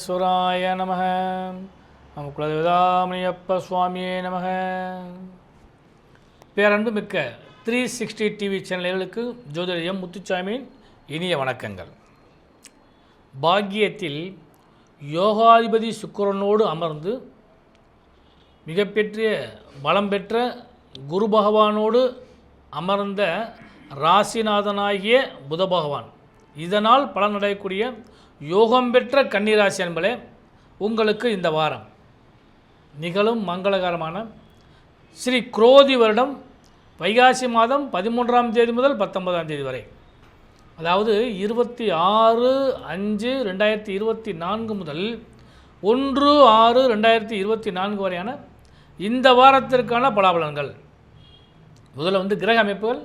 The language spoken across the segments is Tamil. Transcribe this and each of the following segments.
விக்னேஸ்வராய நம நம்ம குலதேவதாமணியப்ப சுவாமியே நம பேரன்பு மிக்க த்ரீ சிக்ஸ்டி டிவி சேனல்களுக்கு ஜோதிடம் முத்துச்சாமியின் இனிய வணக்கங்கள். பாக்கியத்தில் யோகாதிபதி சுக்கரனோடு அமர்ந்து மிகப்பெற்ற பலம் பெற்ற குரு பகவானோடு அமர்ந்த ராசிநாதனாகிய புத பகவான் இதனால் பலனடையக்கூடிய யோகம் பெற்ற கன்னிராசி என்பளே உங்களுக்கு இந்த வாரம் நிகழும் மங்களகரமான ஸ்ரீ குரோதி வருடம் வைகாசி மாதம் பதிமூன்றாம் தேதி முதல் பத்தொன்பதாம் தேதி வரை. அதாவது இருபத்தி ஆறு அஞ்சு ரெண்டாயிரத்தி இருபத்தி நான்கு முதல் ஒன்று ஆறு ரெண்டாயிரத்தி இருபத்தி நான்கு வரையான இந்த வாரத்திற்கான பலாபலன்கள். முதல்ல வந்து கிரக அமைப்புகள்.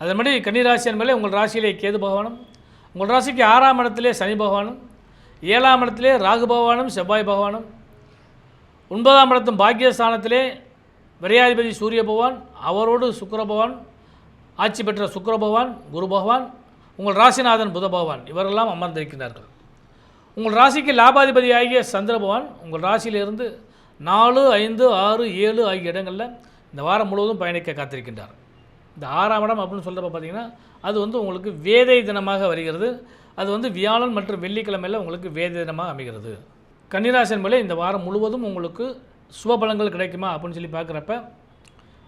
அதன்படி கன்னிராசி என்பதிலே உங்கள் ராசியிலே கேது பகவானும் உங்கள் ராசிக்கு ஆறாம் இடத்திலே சனி பகவானும் ஏழாம் இடத்திலே ராகு பகவானும் செவ்வாய் பகவானும். ஒன்பதாம் இடத்தும் பாக்கியஸ்தானத்திலே விரையாதிபதி சூரிய பகவான் அவரோடு சுக்கர பகவான் ஆட்சி பெற்ற சுக்கர பகவான் குரு பகவான் உங்கள் ராசிநாதன் புத பகவான் இவரெல்லாம் அமர்ந்திருக்கிறார்கள். உங்கள் ராசிக்கு லாபாதிபதி ஆகிய சந்திர பகவான் உங்கள் ராசியிலிருந்து நாலு ஐந்து ஆறு ஏழு ஆகிய இடங்களில் இந்த வாரம் முழுவதும் பயணிக்க காத்திருக்கின்றார். இந்த ஆறாம் இடம் அப்படின்னு சொல்கிறப்ப பார்த்தீங்கன்னா அது வந்து உங்களுக்கு வேதை தினமாக வருகிறது. அது வந்து வியாழன் மற்றும் வெள்ளிக்கிழமையில் உங்களுக்கு வேதை தினமாக அமைகிறது. கன்னிராசன் மேலே இந்த வாரம் முழுவதும் உங்களுக்கு சுபபலங்கள் கிடைக்குமா அப்படின்னு சொல்லி பார்க்குறப்ப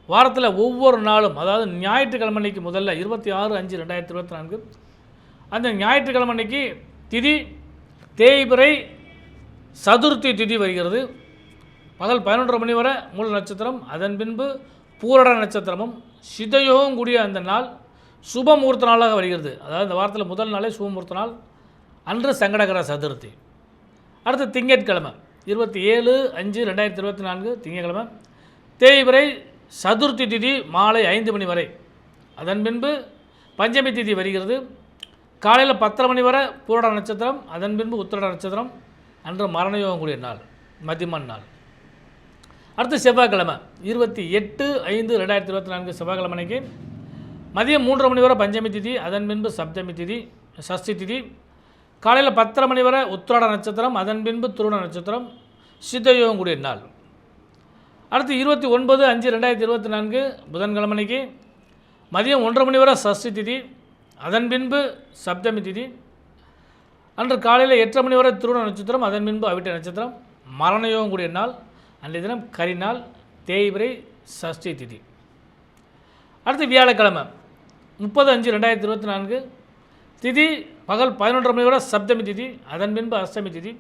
வாரத்தில் ஒவ்வொரு நாளும் அதாவது ஞாயிற்றுக்கிழமை அன்னைக்கு முதல்ல இருபத்தி ஆறு அஞ்சு ரெண்டாயிரத்தி இருபத்தி நான்கு அந்த ஞாயிற்றுக்கிழமை அன்னைக்கு திதி தேய்பிறை சதுர்த்தி திதி வருகிறது. பகல் பதினொன்றரை மணி வரை மூல நட்சத்திரம் அதன் பின்பு பூரட நட்சத்திரமும் சிதையோகம் கூடிய அந்த நாள் சுபமுகூர்த்த நாளாக வருகிறது. அதாவது இந்த வாரத்தில் முதல் நாளே சுபமுகூர்த்த நாள். அன்று சங்கடகர சதுர்த்தி. அடுத்து திங்கட்கிழமை. இருபத்தி ஏழு அஞ்சு ரெண்டாயிரத்தி இருபத்தி நான்கு திங்கட்கிழமை. தேய்பிறை சதுர்த்தி திதி மாலை ஐந்து மணி வரை. அதன் பின்பு பஞ்சமி திதி வருகிறது. காலையில் பத்தரை மணி வரை பூரட நட்சத்திரம். அதன் பின்பு உத்திரட நட்சத்திரம். அன்று மரணயோகம் கூடிய நாள். மதிமன் நாள். அடுத்து செவ்வாய்க்கிழமை இருபத்தி எட்டு ஐந்து ரெண்டாயிரத்தி இருபத்தி நான்கு செவ்வாய்க்கிழமை அன்னைக்கு மதியம் மூன்றரை மணி வரை பஞ்சமி திதி அதன் பின்பு சப்தமி திதி சஷ்டி திதி. காலையில் பத்தரை மணி வரை உத்திராட நட்சத்திரம் அதன் பின்பு துருண நட்சத்திரம் சித்தயோகம் கூடிய நாள். அடுத்து இருபத்தி ஒன்பது அஞ்சு ரெண்டாயிரத்தி இருபத்தி நான்கு புதன்கிழமை அன்னைக்கு மதியம் ஒன்றரை மணி வரை சஷ்டி திதி அதன் பின்பு சப்தமி திதி. அன்று காலையில் எட்டரை மணி வரை திருவண்ண நட்சத்திரம் அதன் பின்பு அவிட்ட நட்சத்திரம். மரணயோகம் கூடிய நாள். அன்றைய தினம் கரிநாள் தேய்பிரை சஷ்டி திதி. அடுத்து வியாழக்கிழமை முப்பது அஞ்சு ரெண்டாயிரத்தி இருபத்தி நான்கு திதி பகல் பதினொன்றரை மணி வரை சப்தமி திதி அதன் பின்பு அஷ்டமி திதி.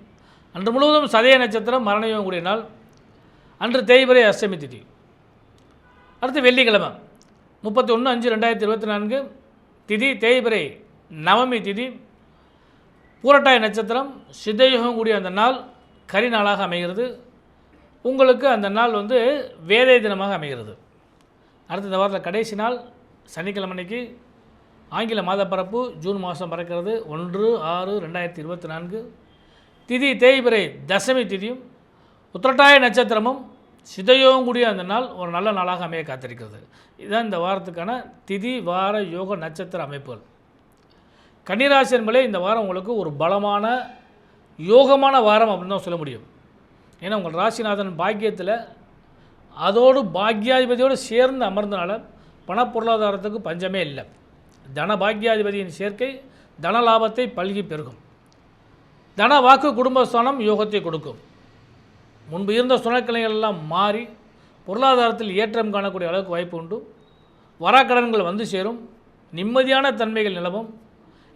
அன்று முழுவதும் சதய நட்சத்திரம் மரணயோகம் கூடிய நாள். அன்று தேய்பிரை அஷ்டமி திதி. அடுத்து வெள்ளிக்கிழமை முப்பத்தி ஒன்று அஞ்சு ரெண்டாயிரத்தி இருபத்தி நான்கு திதி தேய்பிரை நவமி திதி. பூரட்டாய நட்சத்திரம் சித்தயுகம் கூடிய அந்த நாள் கரி நாளாக அமைகிறது. உங்களுக்கு அந்த நாள் வந்து வேதை தினமாக அமைகிறது. அடுத்த இந்த வாரத்தில் கடைசி நாள் சனிக்கிழமை அன்னைக்கு ஆங்கில மாதப்பரப்பு ஜூன் மாதம் பிறக்கிறது. ஒன்று ஆறு ரெண்டாயிரத்தி இருபத்தி நான்கு. திதி தேய்பிரை தசமி திதியும் உத்திரட்டாய நட்சத்திரமும் சிதையோகம் கூடிய அந்த நாள் ஒரு நல்ல நாளாக அமைய காத்திருக்கிறது. இதுதான் இந்த வாரத்துக்கான திதி வார யோக நட்சத்திர அமைப்புகள். கன்னிராசி என்பதே இந்த வாரம் உங்களுக்கு ஒரு பலமான யோகமான வாரம் அப்படின்னு தான் சொல்ல முடியும். ஏன்னா உங்கள் ராசிநாதன் பாக்கியத்தில் அதோடு பாக்யாதிபதியோடு சேர்ந்து அமர்ந்தனால பணப்பொருளாதாரத்துக்கு பஞ்சமே இல்லை. தன பாக்யாதிபதியின் சேர்க்கை தன லாபத்தை பல்கி பெருகும். தன வாக்கு குடும்பஸ்தானம் யோகத்தை கொடுக்கும். முன்பு இருந்த சுணக்கிளைகள் எல்லாம் மாறி பொருளாதாரத்தில் ஏற்றம் காணக்கூடிய அளவுக்கு வாய்ப்பு உண்டு. வராக்கடன்கள் வந்து சேரும். நிம்மதியான தன்மைகள் நிலவும்.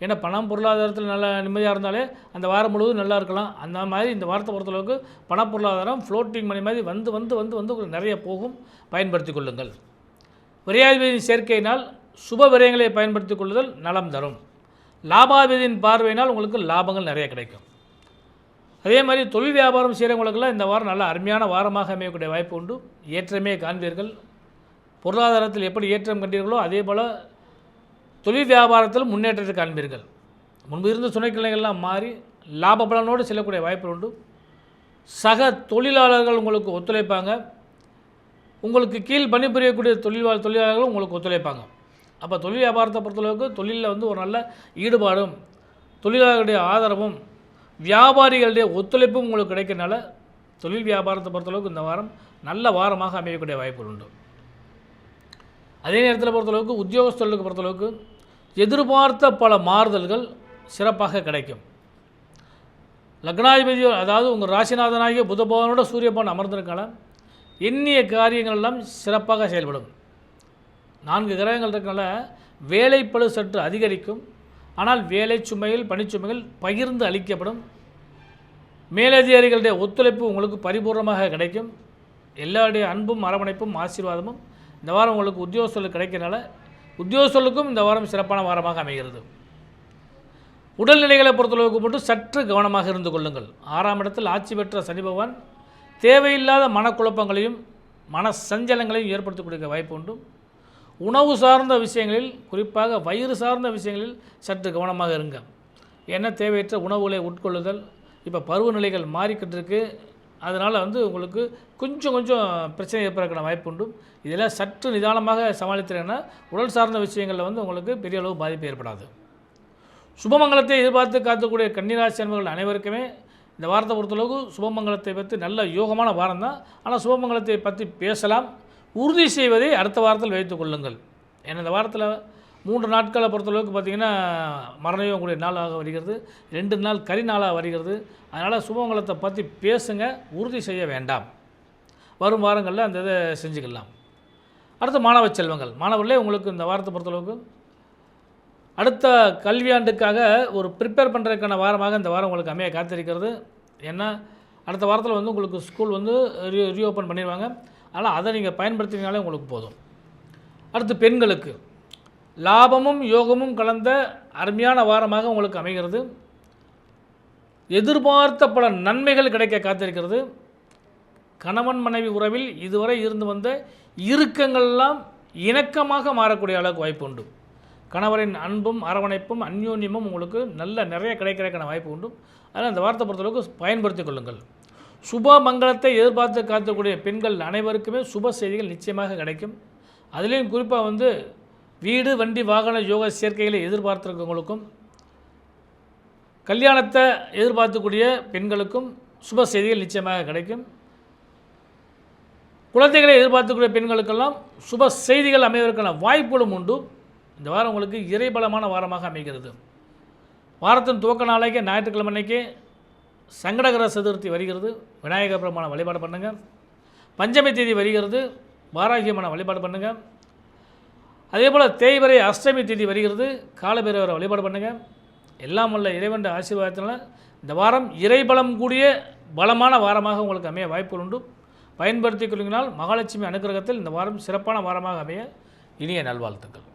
ஏன்னா பணம் பொருளாதாரத்தில் நல்லா நிம்மதியாக இருந்தாலே அந்த வாரம் முழுவதும் நல்லா இருக்கலாம். அந்த மாதிரி இந்த வாரத்தை பொறுத்தளவுக்கு பண பொருளாதாரம் ஃப்ளோட்டிங் மணி மாதிரி வந்து வந்து வந்து வந்து உங்களுக்கு நிறைய போகும். பயன்படுத்தி கொள்ளுங்கள். விரையாதிபதியின் சேர்க்கையினால் சுப விரயங்களை பயன்படுத்தி கொள்ளுதல் நலம் தரும். லாபாதிபதியின் பார்வையினால் உங்களுக்கு லாபங்கள் நிறைய கிடைக்கும். அதே மாதிரி தொழில் வியாபாரம் செய்கிறவங்களுக்கெல்லாம் இந்த வாரம் நல்ல அருமையான வாரமாக அமையக்கூடிய வாய்ப்பு உண்டு. ஏற்றமே காண்பீர்கள். பொருளாதாரத்தில் எப்படி ஏற்றம் கண்டீர்களோ அதே போல் தொழில் வியாபாரத்தில் முன்னேற்றத்தை காண்பீர்கள் முன்பு இருந்த துணைக்கிளைகள்லாம் மாறி லாப பலனோடு செல்லக்கூடிய வாய்ப்பு உண்டு. சக தொழிலாளர்கள் உங்களுக்கு ஒத்துழைப்பாங்க. உங்களுக்கு கீழ் பணிபுரியக்கூடிய தொழில் தொழிலாளர்களும் உங்களுக்கு ஒத்துழைப்பாங்க. அப்போ தொழில் வியாபாரத்தை பொறுத்தளவுக்கு தொழிலில் வந்து ஒரு நல்ல ஈடுபாடும் தொழிலாளர்களுடைய ஆதரவும் வியாபாரிகளுடைய ஒத்துழைப்பும் உங்களுக்கு கிடைக்கிறனால தொழில் வியாபாரத்தை பொறுத்தளவுக்கு இந்த வாரம் நல்ல வாரமாக அமையக்கூடிய வாய்ப்புகள் உண்டு. அதே நேரத்தில் பொறுத்தளவுக்கு உத்தியோகஸ்தர்களுக்கு பொறுத்தளவுக்கு எதிர்பார்த்த பல மாறுதல்கள் சிறப்பாக கிடைக்கும். லக்னாதிபதி அதாவது உங்கள் ராசிநாதனாகிய புதபவனோட சூரியபவன் சூரிய அமர்ந்திருக்கால எண்ணிய காரியங்கள் எல்லாம் சிறப்பாக செயல்படும். நான்கு கிரகங்கள் இருக்கனால வேலைப்பளு சற்று அதிகரிக்கும். ஆனால் வேலை சுமைகள் பணிச்சுமைகள் பகிர்ந்து அளிக்கப்படும். மேலதிகாரிகளுடைய ஒத்துழைப்பு உங்களுக்கு பரிபூர்ணமாக கிடைக்கும். எல்லாருடைய அன்பும் அரவணைப்பும் ஆசீர்வாதமும் இந்த வாரம் உங்களுக்கு உத்தியோகஸ்தர்களுக்கு கிடைக்கிறனால உத்தியோகஸ்தர்களுக்கும் இந்த வாரம் சிறப்பான வாரமாக அமைகிறது. உடல்நிலைகளை பொறுத்தளவுக்கு மட்டும் சற்று கவனமாக இருந்து கொள்ளுங்கள். ஆறாம் இடத்தில் ஆட்சி பெற்ற சனி பகவான் தேவையில்லாத மனக்குழப்பங்களையும் மன சஞ்சலங்களையும் ஏற்படுத்தக்கூடிய வாய்ப்பு உண்டு. உணவு சார்ந்த விஷயங்களில் குறிப்பாக வயிறு சார்ந்த விஷயங்களில் சற்று கவனமாக இருங்க. ஏன்னா தேவையற்ற உணவுகளை உட்கொள்ளுதல் இப்போ பருவநிலைகள் மாறிக்கிட்டு இருக்குது அதனால் வந்து உங்களுக்கு கொஞ்சம் கொஞ்சம் பிரச்சனை ஏற்படுற வாய்ப்பு உண்டு. இதெல்லாம் சற்று நிதானமாக சமாளித்தீங்கன்னா உடல் சார்ந்த விஷயங்களில் வந்து உங்களுக்கு பெரிய அளவு பாதிப்பு ஏற்படாது. சுபமங்கலத்தை எதிர்பார்த்து காத்துக்கூடிய கன்னிராசி அன்பர்கள் அனைவருக்குமே இந்த வாரத்தை பொறுத்தளவுக்கு சுபமங்கலத்தை பற்றி நல்ல யோகமான வாரம் தான். ஆனால் சுபமங்கலத்தை பற்றி பேசலாம். உறுதி செய்வதை அடுத்த வாரத்தில் வைத்துக் கொள்ளுங்கள். ஏன்னா இந்த வாரத்தில் மூன்று நாட்களை பொறுத்தளவுக்கு பார்த்திங்கன்னா மரணயோகம் கூடிய நாளாக வருகிறது. ரெண்டு நாள் கரி நாளாக வருகிறது. அதனால் சுபமங்கலத்தை பற்றி பேசுங்க உறுதி செய்ய வேண்டாம். வரும் வாரங்களில் அந்த இதை செஞ்சுக்கலாம். அடுத்து மாணவ செல்வங்கள். மாணவர்களே உங்களுக்கு இந்த வாரத்தை பொறுத்தளவுக்கு அடுத்த கல்வியாண்டுக்காக ஒரு ப்ரிப்பேர் பண்ணுறதுக்கான வாரமாக இந்த வாரம் உங்களுக்கு அமைய காத்திருக்கிறது. ஏன்னா அடுத்த வாரத்தில் வந்து உங்களுக்கு ஸ்கூல் வந்து ரீ ரீஓப்பன் பண்ணிடுவாங்க அதனால் அதை நீங்கள் பயன்படுத்தினாலே உங்களுக்கு போதும். அடுத்து பெண்களுக்கு. லாபமும் யோகமும் கலந்த அருமையான வாரமாக உங்களுக்கு அமைகிறது. எதிர்பார்த்த பல நன்மைகள் கிடைக்க காத்திருக்கிறது. கணவன் மனைவி உறவில் இதுவரை இருந்து வந்த இறுக்கங்கள்லாம் இணக்கமாக மாறக்கூடிய அளவுக்கு வாய்ப்பு உண்டு. கணவரின் அன்பும் அரவணைப்பும் அந்யோன்யமும் உங்களுக்கு நல்ல நிறைய கிடைக்கிறதுக்கான வாய்ப்பு உண்டு. அதனால் அந்த வார்த்தை பொறுத்தளவுக்கு பயன்படுத்திக் கொள்ளுங்கள். சுப மங்களத்தை எதிர்பார்த்து காத்தக்கூடிய பெண்கள் அனைவருக்குமே சுப செய்திகள் நிச்சயமாக கிடைக்கும். அதுலேயும் குறிப்பாக வந்து வீடு வண்டி வாகன யோக சேர்க்கைகளை எதிர்பார்த்துருக்கவங்களுக்கும் கல்யாணத்தை எதிர்பார்த்துக்கூடிய பெண்களுக்கும் சுப செய்திகள் நிச்சயமாக கிடைக்கும். குழந்தைகளை எதிர்பார்த்துக்கூடிய பெண்களுக்கெல்லாம் சுப செய்திகள் அமைவதற்கான வாய்ப்புகளும் உண்டு. இந்த வாரம் உங்களுக்கு இறைபலமான வாரமாக அமைகிறது. வாரத்தின் துவக்க நாளைக்கு ஞாயிற்றுக்கிழமை அன்னைக்கு சங்கடகர சதுர்த்தி வருகிறது. விநாயகர் பெருமான வழிபாடு பண்ணுங்கள் பஞ்சமி தேதி வருகிறது. வாராகியமான வழிபாடு பண்ணுங்கள் அதே போல் தேய்வரை அஷ்டமி தேதி வருகிறது. காலபைரவரை வழிபாடு பண்ணுங்கள் எல்லாம் உள்ள இறைவன் ஆசீர்வாதத்தினால் இந்த வாரம் இறைபலம் கூடிய பலமான வாரமாக உங்களுக்கு அமைய வாய்ப்புகள் உண்டு. பயன்படுத்திக் கொள்ளினால் மகாலட்சுமி அனுக்கிரகத்தில் இந்த வாரம் சிறப்பான வாரமாக அமைய இனிய நல்வாழ்த்துக்கள்.